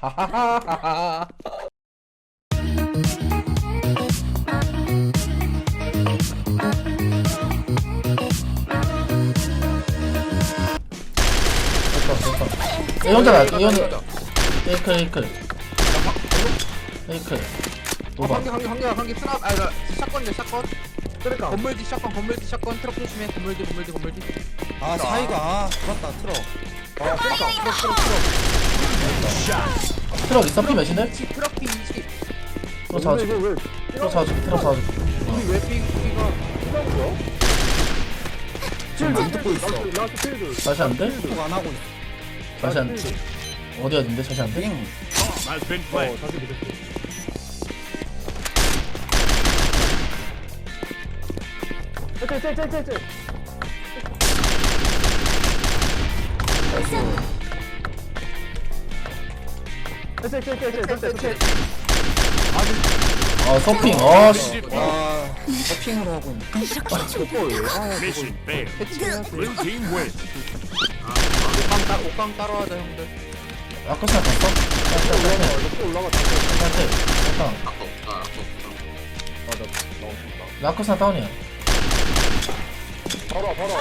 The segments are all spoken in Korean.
하하하하하. 이 혼자다. 이 혼자. 에이클 에이클. 에이클. 어, 노바. 한개 한개 한 개 한 개 쓰나 아 나, 샷건이네 샷건 그러니까 건물디 샷건 건물디 샷건 트럭 조심해 건물디 건물디 건물디 아 사이가 아 맞다 틀어 아 그러니까 트럭 트럭 트럭 트럭 있어 피 몇인데? 20 트럭 비 20. 트럭 사줘. 왜 트럭 사줘. 트럭 사줘. 우리 왜 비, 비가 지금 안 듣고 있어 라스트 필드 다시 안 돼? 듣고 안 하고 있어 다시 안 돼? 어디야 근데 다시 안 돼? 땡 has been 어 played. 다시 보겠어 쟤쟤 아 서핑. 아씨. 와 서핑을 하고 있네 Mission failed. Blue team wins. 옷감 따 옷감 따라하자 형들 아까 사 봤어? 또 올라가 한테. 잠깐. 라커사 다운이야. 바로 바로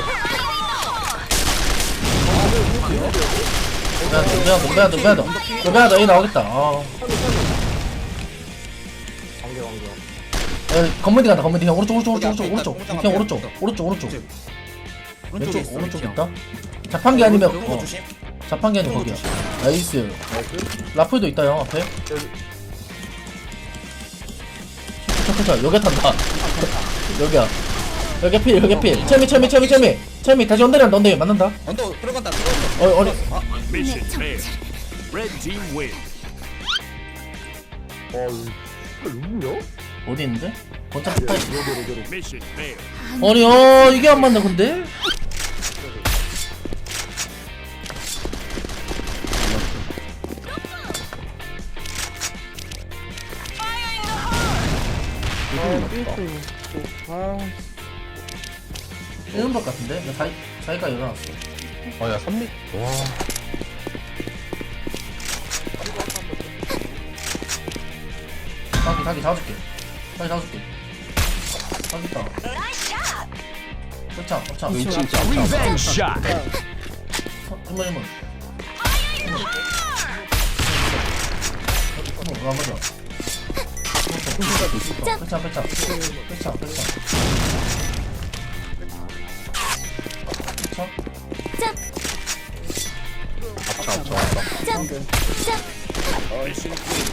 노배야 노배야 노배야 너. 노배야 너 여기 나오겠다. 아. 관계 관계. 야, 건물디 간다 건물디. 형 오른쪽 오른쪽 오른쪽 오른쪽 오른쪽. 형 오른쪽. 오른쪽. 오른쪽 왼쪽 오른쪽 위치야. 있다? 자판기 아니면 어 조심. 자판기 아니면 거기야. 나이스. 라플도 있다 형 앞에. 잠깐 여기 탄다. 여기야 여기 필 여기 필 채미 채미 채미 채미 채미 다시 언더리한다 언더리 맞는다 언더 들어간다 들어간다 어 어리 Mission failed. Red team wins. 어 누구냐? 어디 있는데? Mission failed. 아니 어 이게 안 맞나 근데? 이런 것 같은데? 나 사이 사이가 일어났어 아야 3미 와 사기 사기 잡아줄게 사기 잡아줄게 사기 있다 차 차. 진짜 Revenge shot. 한번 한번 어, 한번 더. 빼차 빼차 빼차 빼차 빼차 Mission clear.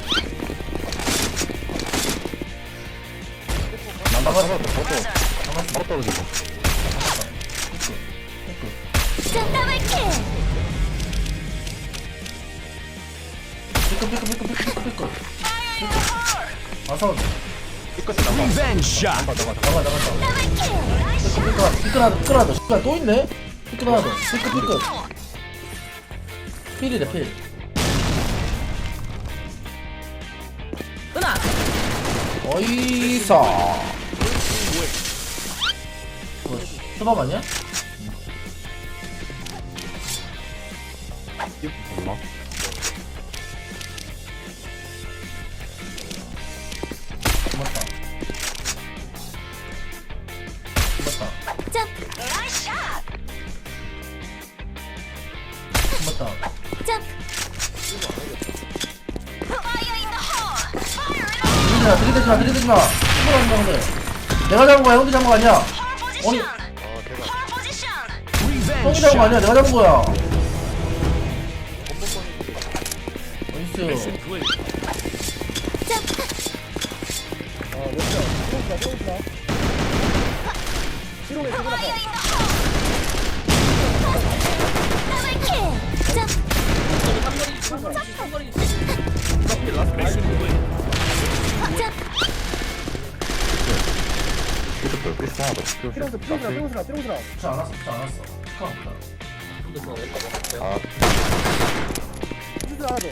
나가서 바로 떨어지고 삐끗 삐끗 삐끗 삐끗 삐끗 와서 Revenge shot. 나가 나가 나가 삐끗 삐끗 삐끗 하나 삐끗 하나 더 씨발 또 있네 삐끗 더 삐끗 삐끗 필이래 필 어이사 뭐 수박 아니야? 몰라 들이대지 마. 들이대지 마 들이대지 마 형들 잡은 거 형들 내가 잡은 거야 형들 잡은 거 아니야? 아니 형이 잡은 거 아니야? 내가 잡은 거야. 나이스. Mission clear. Mission 하나 더 삐롱스 삐롱스라 삐롱스라 삐롱스라 죽지 않았어 죽지 않았어 축하합니다 아. 삐롱스 하나 더.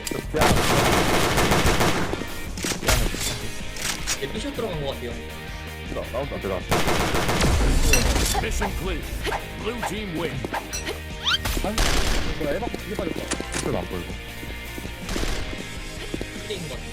삐쇼 들어간 것 같아요. 들어 나온다 들어 Mission clear. Blue team wins. 이거 에바 되게 빠졌다. 삐끗 안 보이고. 로비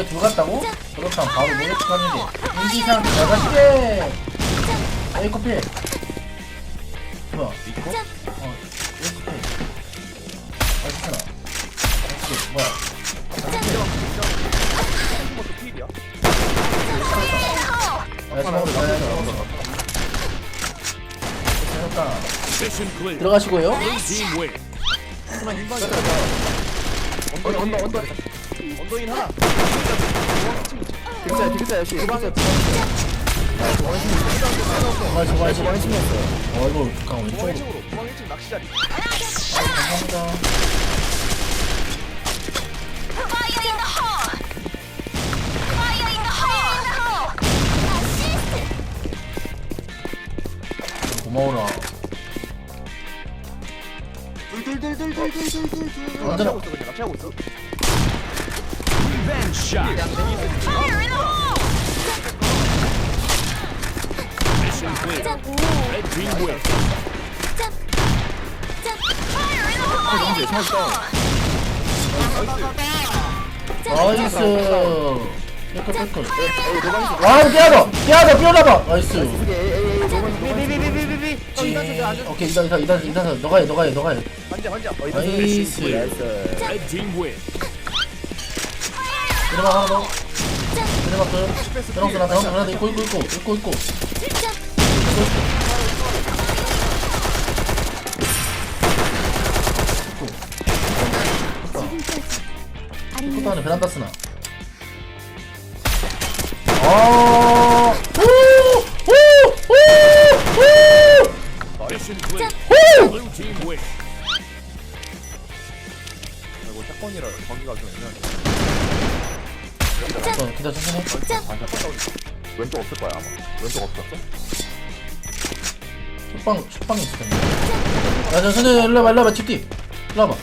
여기 들어갔다고? 그렇다면 바로 노래 축하하는 게 인지상 잘 가시게. 에이 커피. 뭐야? 이거? 어 에이 커피. 맛있잖아 맛있지 뭐야 잘했다 Mission clear. 들어가시고요 언더 언더 언더 언더인 하나. 디귿자야 디귿자 역시. 디귿자 저거 저거 저거 이거 강 왼쪽으로. 1층으로 낚시자리. 감사합니다 고마워라. 어, 낚시하고 있어 그냥 낚시하고 있어 나이스 백컷 백컷 에이 노방이 와 깨야더 깨야더 뛰어나봐 나이스 에이 에이 에이 노방이 오케이 이단 이단 이단 이단 너가 해 너가 해 너가 해 환자 환자. 어 나이스. Red team win. 내려막 하나 더. 내려막 그 드렁스 하나 드렁스 하나 더 있고 있고 있고 있고 있고. 포도 안에 베란다 쓰나? 아 어, 기다 천천히 왼쪽 없을 거야 아마. 왼쪽 없었어? 식빵 식빵이 있을 텐데. 야저 선생님 일로 와봐 일로 와봐 집뒤 일로 와봐.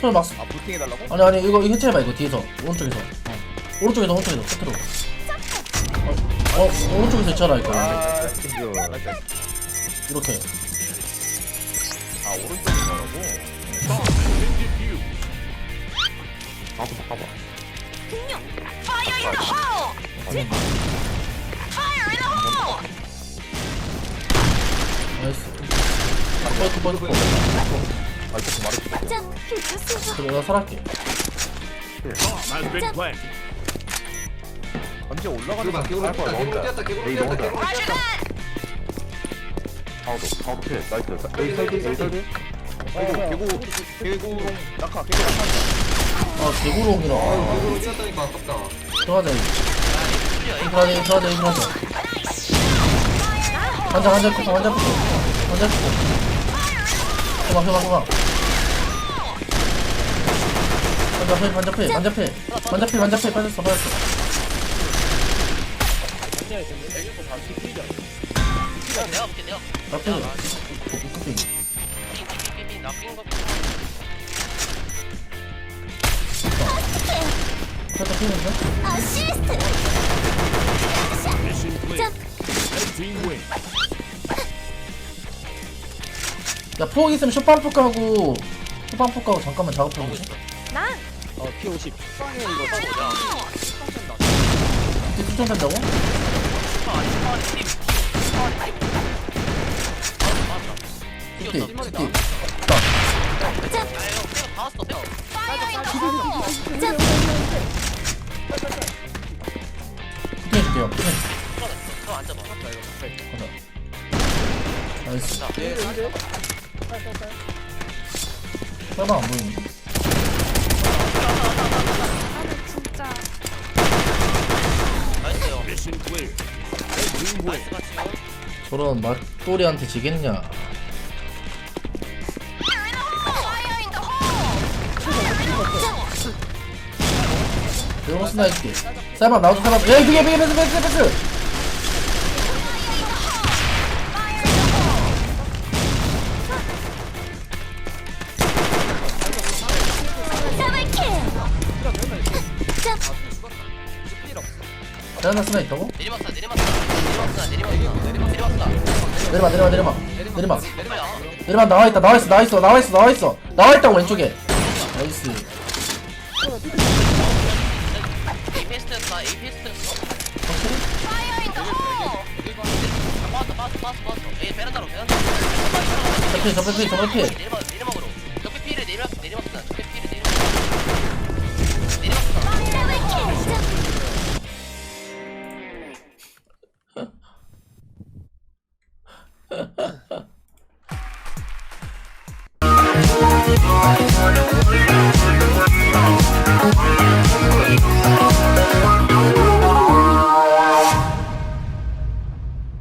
손을 막 쓰- 아 부팅 해 달라고? 아니 아니 이거 이거 해체해봐 이거 뒤에서. 오른쪽에서. 어. 오른쪽에서 오른쪽에서 끝으로. 어, 어 오른쪽에서 해체하라 이거. 아 심지어 이렇게. 아 오른쪽이더라고 가봐 공룡! Fire in the hole! Fire in the hole! 나이스 버프 버프 아 이렇게 말해 짠! 괜찮습니다. 그래 나 살았게 Has been planted. 언제 올라가도 다 깨우는 거야 개구리 너 뛰었다 혼자 개구리 뛰었다 개구리 뛰었다 Roger that! 파우더 파우더 필 나이스 에이 설계 에이 설계 아이고 개구 개구 낙하 개구 낙하 아 개구렁이라. 아유 이거 미쳤다니까 아깝다 들어가자 인프라자 인프라자. 인프라자 환자 환자 푸고 환자 푸고 환자 푸고 도망 도망 도망. 환자 패 환자 패 환자 패 환자 패 환자 패 빠졌어 빠졌어. 내가 볼게 내가 볼게. 나패 나핀 거 살짝 뛰는데? 어시스트! 야, 포기 있으면 쇼파폭 가고, 쇼파폭 가고 잠깐만 작업하고 있어. 난! 어, P50. 이거 진짜 된다고? 해줄게요. 피해. 앉아봐. 가자. 나이스. 나안 보이는데. 나이스요. 저런 맛돌이한테 지겠냐. 나이스 나이스 사이밥 나우스 사이밥 에이 비게 비게 패스 패스 패스 잘한다 스나 있다고? 내리막사 내리막사 내리막사 내리막사 내리막 내리막 내리막 내리막 내리막 나와있다 나와있어 나와있어 나와있어 나와있어. 나와있다고 왼쪽에. 나이스. 에이페스트였다 에이페스트였어 빠졌어 빠졌어 빠졌어 빠졌어 에이 베란다로 베란다로 저피 저피 저피 내리막 내리막으로 적배 피를 내리막 내리막사 적배 피